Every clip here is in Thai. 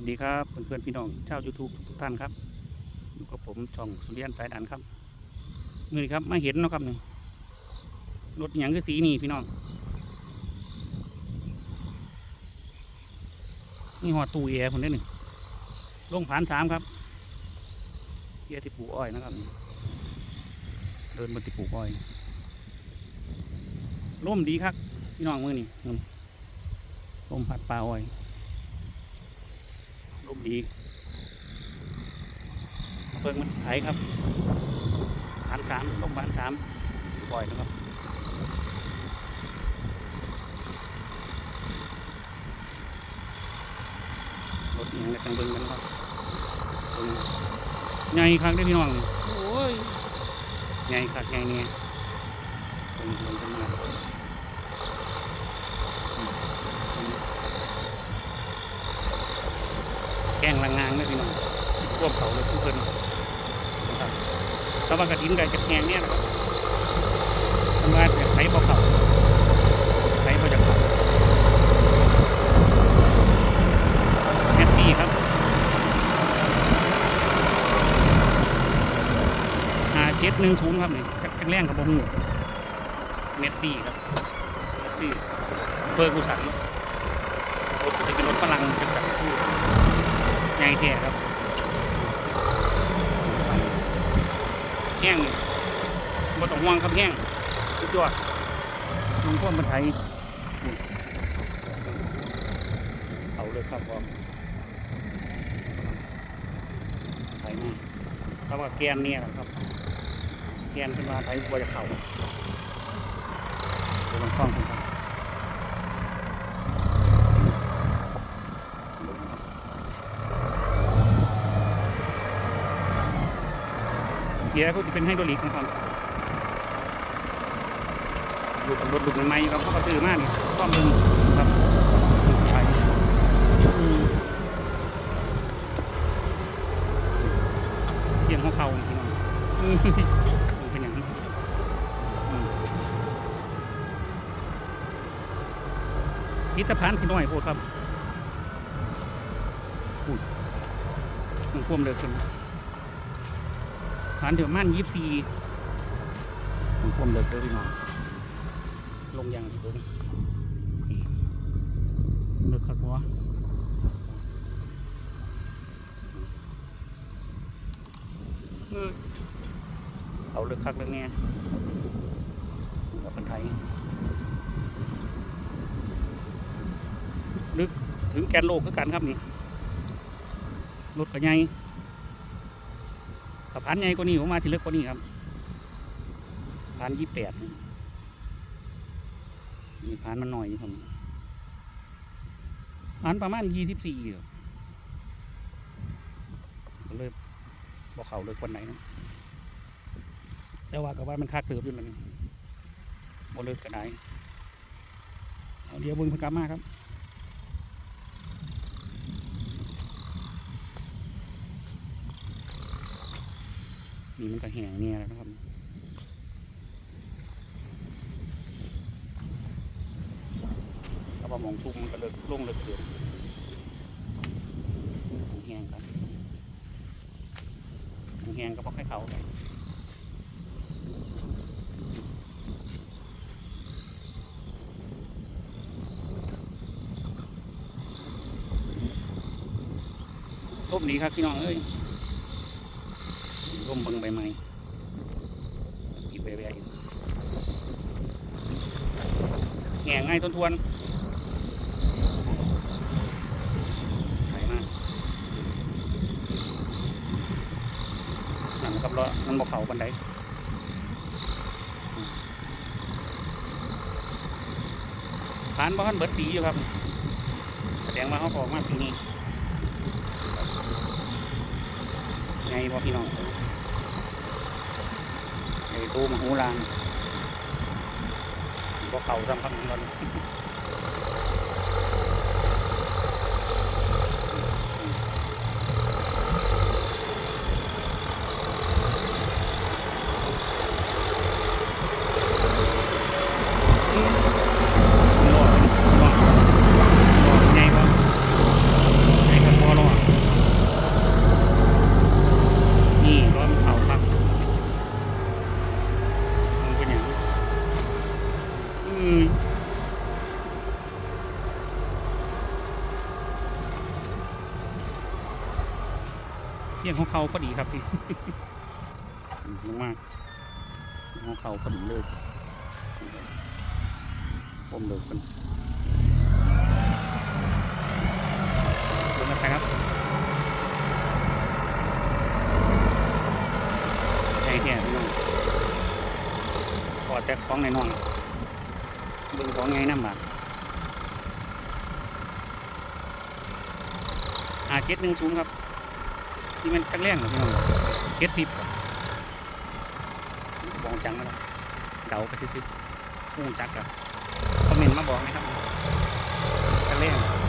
วัสดีครับเพื่อนๆพี่น้องชาวยูทูบทุกท่านครับอยู่กับผมช่องสุริยันสายดันครับมือนี้ครับมาเห็นนะครับนี่รถอย่างคือสีนี่พี่น้องนี่หอดตู้แอร์ผมได้หนึ่งลงผ่านสามครับเกียร์ที่ปลูกอ้อยนะครับ เดินบนที่ปลูกอ้อยร่มดีครับ พี่น้องมือนี่มลมพัดปลาอ้อย ดีเพิ่งมันไถครับฐานสามลงบานสามปล่อยนะครับรถอหย่างไรจังเบิ้งกันครับเบิ่งใหญ่คักได้อพี่น้องโอ้ยใหญ่คักใหญ่เนี่ยเบิ่งเบิ่งกันมาอืมอืม แก งลังงางเลยพี่น้องรวบเขาเลยทุกคนนะครับถ้ว่างกระถินกับจะแกงเนี่ยนะครับทำงานแบบไถบ่เขาไถบ่จากเขาแมตตี้ครับหาเจ็ดหนึ่งศูนย์ครับนี่จักแรงกับบงหูเมตตี้ครับเมตตี้เบอร์กุสันรถจะเป็นรถฝรั่งจะแบบ ใหญ่แท้ครับแห้งบ่ต้องห่วงครับแห้งสุดยอดลุงพ่อมาไทยเอาเลยครับผมไทยมาเพราว่าแกนเนี่ยนะครับ แกนขึ้นมาไทยบัวจะเข่าเดี๋ยวลองคล้องกันครับ กียร์ก็จะเป็นไฮดรอลิกนะครับอยู่กับรถลุกใหม่ๆครับเขาก็ซื้อมากนี่ก็มึงครับไปเปลี่ยนของเขาจริงๆอืมมันเป็นอย่างนั้นพิพิธภัณฑ์ที่น้อยโพดครับอุ้ยมันพ่วมเลยจน ผ่านถึงประมาณยี่สิบสี่ผมความเลิกเด้อพี่น้องลงยางที่เบิ้งนี่เลิกขักหัวเออเอาเลิกคักเรื่องเนี้ยกับคนไทยลึกถึงแกนโลกคือกันครับนี่รถกระไง ถ้าพันใหญ่กว่านี้ผมมาสิเล็กกว่านี้ครับพันยี่แปดนี่พันมันหน่อยอยู่ครับพันประมาณยี่สิบสี่เลยบอกเขาเลยคนไหนนะแต่ว่ากับว่ามันคาดเติบอยู่นั่นบ่เลิกกันไหนเอาเดี๋ยวบึงเพกลับมาครับ นี่มันก็แห้งเนี่ยแล้วนะครับถ้าว่ามองชุ่มมันก็เลิกลงเลิกเกินแห้งครับแห้งก็พอค่อยเขาไปร่มดีครับพี่น้องเอ้ย มเบังใบไม้อีกใบใบแง่ง่ายทนทวนไถมานั่นกับล้อมันบอกเขาบันไดผ่านบ้านเบิดปีอยู่ครับแสดงว่าเขาออกมาปีนี้ไงบ่อพี่น้อง ไอ้ตู้มหูลานก็เข่าซ้ำครับเงินรอดรอดรอดไงบ่ไงครับพอรอด พี ยงของเขาพอดีครับพี่ลงมากของเขาพอดีเลยผมเลิกกันลงกันไปครับใจแก่พี่น้องขอแต่ของในน้อยๆเบิ่งของไงน้ำบาอาเจ็ดหนึ่งศูนย์ครับ ที่มันตั้งแรงเหรอพี่น้องเก็ดสิบบองจังนะครับเดาไปซิๆผู้จักกับคอมเมนต์มาบอกนะครับตั้งแรงอย่าง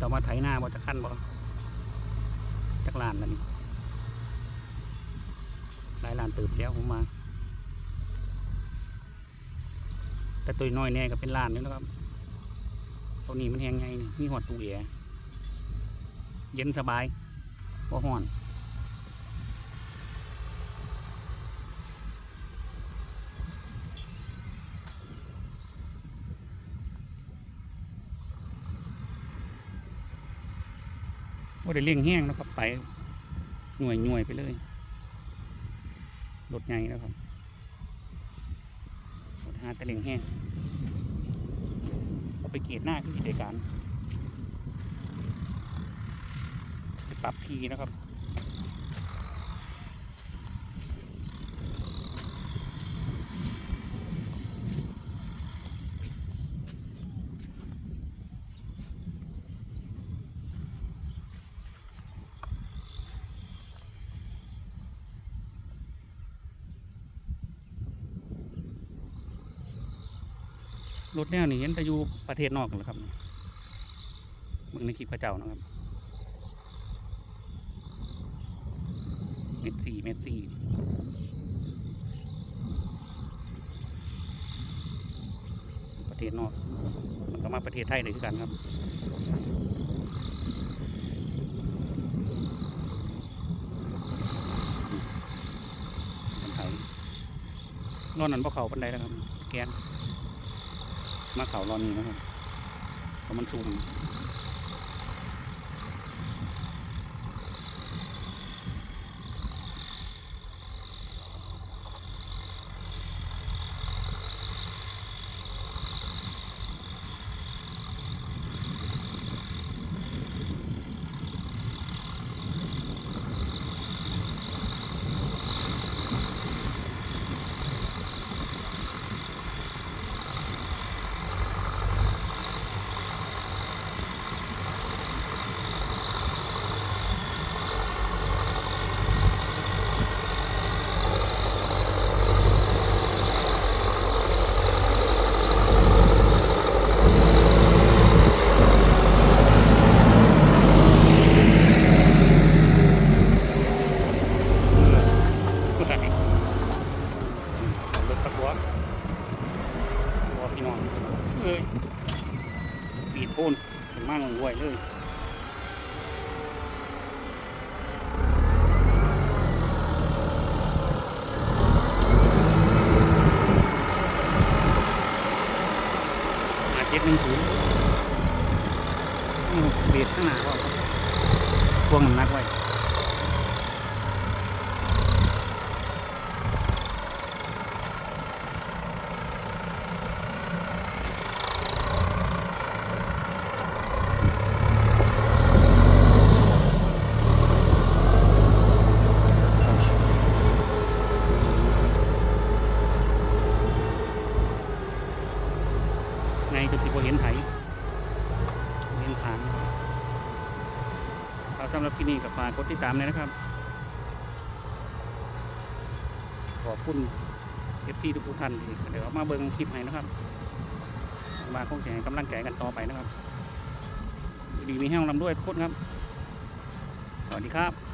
ต่อมาไถหน้าบ่จะขั้นบ่จักลานแล้วนี่หลายลานตืบแล้วผมมา แต่ตัวน้อยแน่ก็เป็นลานนี่นะครับตัวนี้มันแห้งไงนี่มีหอดตู้แอร์เย็นสบายบ่ห้อน ว่าได้เลี้ยงแห้งนะครับไปหน่วยหน่วยไปเลยรถใหญ่แล้วครับรถหาแต่เลี้ยงแห้งเอาไปเกตหน้าที่กิจการไปปรับทีนะครับ รถแนวนี้เห็นแต่อยู่ประเทศนอกกันแหละครับมึงในคลิปพระเจ้านะครับเม็ดสี่เม็ดสี่ประเทศนอก มันก็มาประเทศไทยเลยคือกันครับนไทยนอนนั้นพวกเขาปันไดแล้วครับ แกน มาเขารอนี้นะครับเพราะมันสูงก็ตัดอีกรถตะกัวตัวพี่น้องเอ้ยปีดโพ่นเป็นมากงวยเลยอาเจ็ด หนึ่งศูนย์เบียดข้างหน้าก็พวงน้ำหนักไว้ ไงจุดที่พอเห็นไถบ่เห็นฐานเอา สำหรับที่นี่กับฝากกดติดตามเลยนะครับ ขอบคุณ FC ทุกๆท่านที่เดี๋ยวมาเบิ้งคลิปให้นะครับ มาคงแข่งกำลังแก่กันต่อไปนะครับ ดีมีแห้งลำด้วยทุกคนครับ สวัสดีครับ